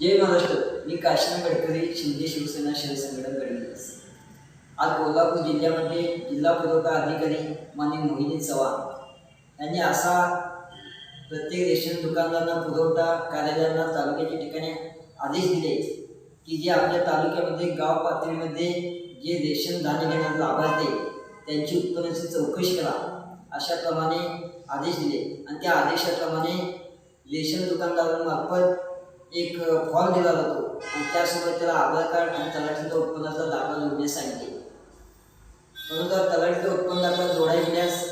जय महाराष्ट्र मी काशीनाथ गडकरी शिंदे शिवसेना शहर संघटन गडकरी आज कोल्हापूर जिल्ह्यामध्ये जिल्हा पुरवठा अधिकारी माननीय मोहिनी चव्हाण यांनी असा प्रत्येक रेशन दुकानदारांना पुरवठा कार्यालयांना तालुक्याच्या ठिकाणी आदेश दिले. की जे आपल्या तालुक्यामध्ये गाव पातळीमध्ये जे रेशन धान्य घेणारे लाभार्थी त्यांची उत्पन्नाची चौकशी करा अशाप्रमाणे आदेश दिले आणि त्या आदेशाप्रमाणे रेशन दुकानदारांमार्फत एक फॉर्म दिला जातो. आणि त्यासोबत त्याला आधार कार्ड आणि तलाठीचा उत्पन्नाचा दाखला जोडण्यास सांगितले. परंतु तलाठीचा उत्पन्न दाखला जोडायला घेण्यास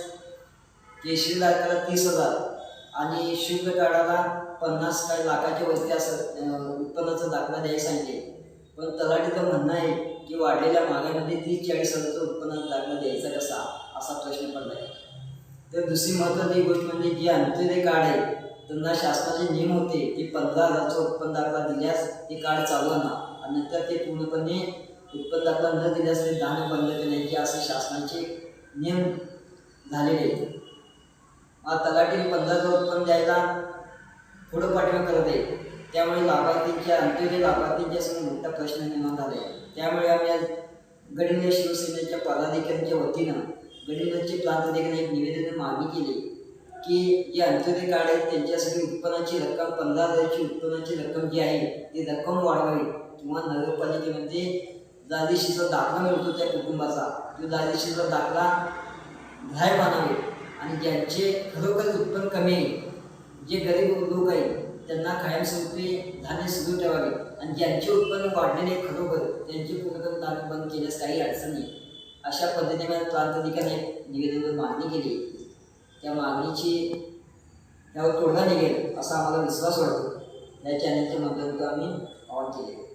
केशरी दाखला तीस हजार आणि शुल्क कार्डाला पन्नास काय लाखाच्या वरती असं उत्पन्नाचा दाखला द्यायला सांगितले. पण तलाठीचं म्हणणं आहे की वाढलेल्या मागामध्ये तीस चाळीस हजारचा उत्पन्नाचा दाखला द्यायचा कसा असा प्रश्न पडला आहे. तर दुसरी महत्त्वाची गोष्ट म्हणजे जे अंत्योदय कार्ड आहे त्यांना शासनाचे नियम होते की पंधरा हजारचा उत्पन्न दाखला दिल्यास ते कार्ड चालू आणि नंतर ते पूर्णपणे उत्पन्न दाखला न दिल्यास ते दान बंद करायचे असे शासनाचे नियम झालेले आहेत. मग तलाठी पंधराचं उत्पन्न द्यायला पुढं पाठिंबा करत आहे. त्यामुळे लाभार्थींच्या अंत्योदय लाभार्थींच्या समोर मोठा प्रश्न निर्माण झाला आहे. त्यामुळे आम्ही आज गडिंग शिवसेनेच्या पदाधिकाऱ्यांच्या वतीनं गडिंगचे प्रांत अधिकारी एक निवेदन मागणी केली. की जे अंत्योदय कार्ड आहेत त्यांच्यासाठी उत्पन्नाची रक्कम पंधरा हजारची उत्पन्नाची रक्कम जी आहे ती रक्कम वाढवावी. किंवा नगरपालिकेमध्ये दादेशीचा दाखला मिळतो त्या कुटुंबाचा तो दादिशीचा दाखला घाय मानावे आणि ज्यांचे खरोखर उत्पन्न कमी आहे जे गरीब लोक आहेत त्यांना कायमस्वरूपी धान्य सुरू ठेवावे. आणि ज्यांचे उत्पन्न वाढलेले खरोखर त्यांचे पूर्णतम धान्य बंद केल्यास काही अडचण नाही. अशा पद्धतीने प्रांताधिकाऱ्याने ठिकाणी निवेदन मागणी केली त्या मागणीची त्यावर तोडगा निघेल असा आम्हाला विश्वास वाटतो. या चॅनलच्या माध्यमातून आम्ही ऑन केले.